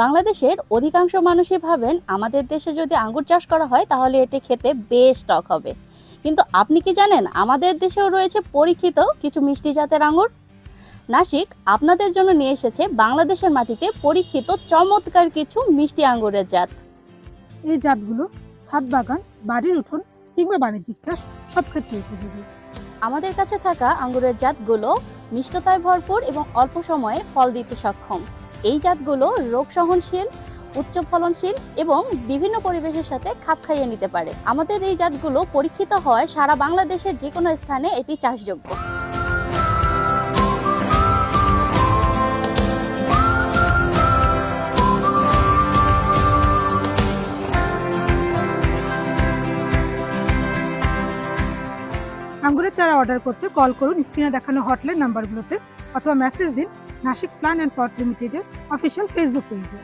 বাংলাদেশের অধিকাংশ মানুষই ভাবেন আমাদের দেশে যদি আঙ্গুর চাষ করা হয় তাহলে এটি খেতে বেশ টক হবে। কিন্তু আপনি কি জানেন আমাদের দেশেও রয়েছে পরীক্ষিত কিছু মিষ্টি জাতের আঙ্গুর? নাসিক আপনাদের জন্য নিয়ে এসেছে বাংলাদেশের মাটিতে পরীক্ষিত চমৎকার কিছু মিষ্টি আঙ্গুরের জাত। এই জাতগুলো ছাদ বাগান বাড়ির উঠোন কিংবা বাণিজ্যিক চাষ সব ক্ষেত্রে উপযোগী। আমাদের কাছে থাকা আঙ্গুরের জাতগুলো মিষ্টতায় ভরপুর এবং অল্প সময়ে ফল দিতে সক্ষম। এই জাতগুলো রোগ সহনশীল, উচ্চ ফলনশীল এবং বিভিন্ন পরিবেশের সাথে খাপ খাইয়ে নিতে পারে। আমাদের এই জাতগুলো পরীক্ষিত হয় সারা বাংলাদেশের যে কোনো স্থানে এটি চাষযোগ্য। আঙ্গুরের চারা অর্ডার করতে কল করুন। স্ক্রিনে দেখানো হটলাইন নাম্বারগুলোতে অথবা মেসেজ দিন। নাসিক প্ল্যান অ্যান্ড পট লিমিটেডের অফিসিয়াল ফেসবুক পেজে